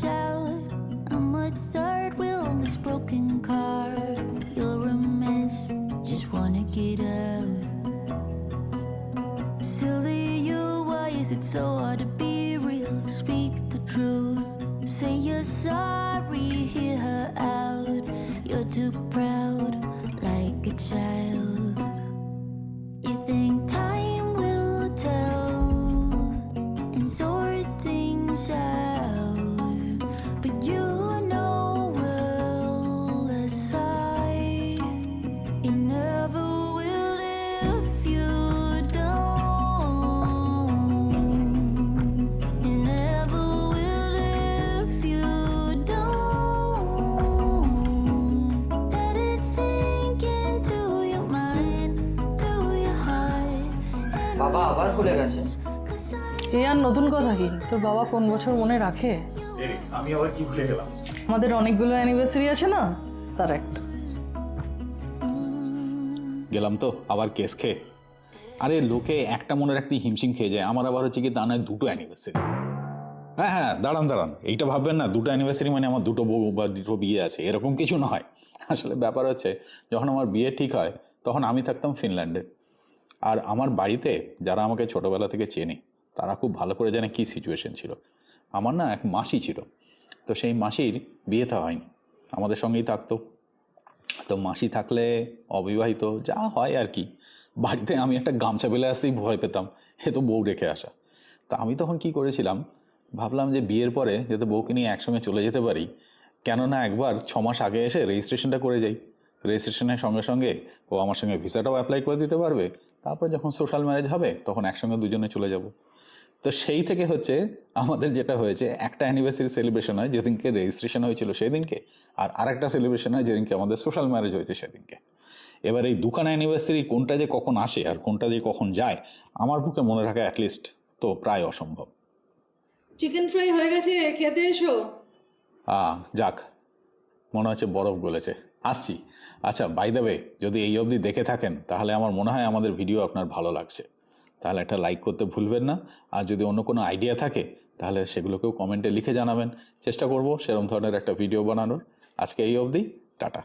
shout. I'm a third wheel on this broken car. You're a mess, just wanna get out. Silly you, why is it so hard to be real? Speak the truth. Say you're sorry, hear her out. You're too proud, like a child. You think time will tell and sort things out, বাবা আবার ভুলে গেছে। এ আর নতুন কথা কি? তোর বাবা কোন বছর মনে রাখে? আমি আবার কি ভুলে গেলাম? আমাদের অনেকগুলো অ্যানিভার্সারি আছে না? তার একটা। গেলাম তো আবার কেস খেয়ে। আরে লোকে একটা মনে রাখতে হিমশিম খেয়ে যায়। আমার আবার হচ্ছে কি তা নয় দুটো অ্যানিভার্সারি হ্যাঁ হ্যাঁ দাঁড়ান দাঁড়ান। এইটা ভাববেন না দুটো অ্যানিভার্সারি মানে আমার দুটো বউ বা দুটো বিয়ে আছে। এরকম কিছু নয়। আসলে ব্যাপার হচ্ছে যখন আমার বিয়ে ঠিক হয় তখন আমি থাকতাম ফিনল্যান্ডে। আর আমার বাড়িতে যারা আমাকে ছোটোবেলা থেকে চেনে, তারা খুব ভালো করে জানে কী সিচুয়েশন ছিল। আমার না এক মাসি ছিল, তো সেই মাসির বিয়েটা হয়নি, আমাদের সঙ্গেই থাকতো। তো মাসি থাকলে অবিবাহিত, যা হয় আর কি। বাড়িতে আমি একটা গামছা পেলে আসতেই ভয় পেতাম, এ তো বউ রেখে আসা। তা আমি তখন কি করেছিলাম, ভাবলাম যে বিয়ের পরে যাতে বউকে নিয়ে একসঙ্গে চলে যেতে পারি, কেননা একবার ছ মাস আগে এসে রেজিস্ট্রেশনটা করে যাই। রেজিস্ট্রেশনের সঙ্গে সঙ্গে ও আমার সঙ্গে ভিসাটাও অ্যাপ্লাই করে দিতে পারবে তারপর যখন সোশ্যাল ম্যারেজ হবে তখন একসঙ্গে দুজনে চলে যাব। তো সেই থেকে হচ্ছে আমাদের যেটা হয়েছে একটা অ্যানিভার্সারি সেলিব্রেশন হয় যেদিনকে রেজিস্ট্রেশন হয়েছিল সেদিনকে আর আরেকটা সেলিব্রেশন হয় যেদিনকে আমাদের সোশ্যাল ম্যারেজ হয়েছে সেদিনকে। এবার এই দুখানা অ্যানিভার্সারি কোনটা যে কখন আসে আর কোনটা যে কখন যায় আমার পক্ষে মনে রাখা অ্যাটলিস্ট তো প্রায় অসম্ভব। চিকেন ফ্রাই হয়ে গেছে খেতে এসো। আ যাক মনে হচ্ছে বরফ গলেছে। আসছি আচ্ছা বাই দেবে যদি এই অবধি দেখে থাকেন, তাহলে আমার মনে হয় আমাদের ভিডিও আপনার ভালো লাগছে। তাহলে একটা লাইক করতে ভুলবেন না। আর যদি অন্য কোনো আইডিয়া থাকে, তাহলে সেগুলোকেও কমেন্টে লিখে জানাবেন। চেষ্টা করব সেরম ধরনের একটা ভিডিও বানানোর। আজকে এই অবধি, টাটা।